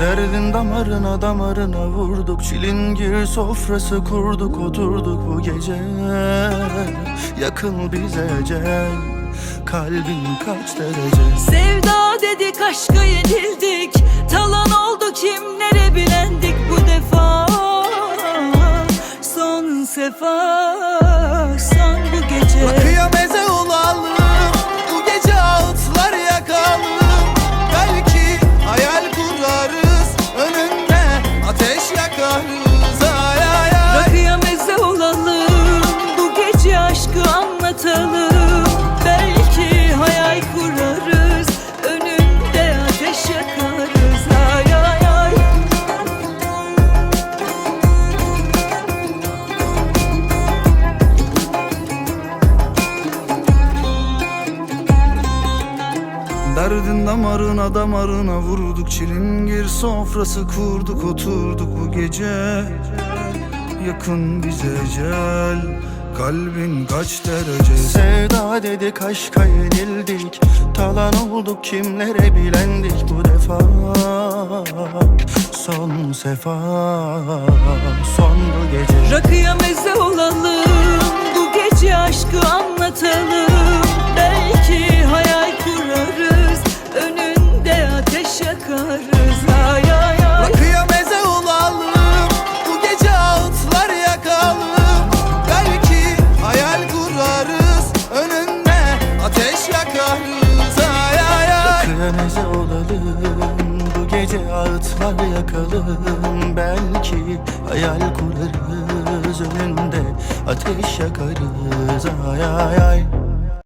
Derdin damarına damarına vurduk. Çilingir sofrası kurduk Oturduk bu gece. Yakın bize ecel Kalbin kaç derece? Sevda dedik aşka yenildik. Talan oldu kimlere bilendik bu defa? Son sefa son bu gece. Rakıya ateş Derdin damarına damarına vurduk. Çilingir sofrası kurduk Oturduk bu gece. Yakın bize ecel Kalbin kaç derece? Sevda dedik aşka yenildik. Talan olduk kimlere bilendik? Bu defa Son sefa Son bu gece. Rakıya meze olalım Bu gece aşkı anlatalım yakarız Ay ay ay. Rakıya meze olalım Bu gece ağıtlar yakalım. Belki hayal kurarız Önünde ateş yakarız. Ay ay ay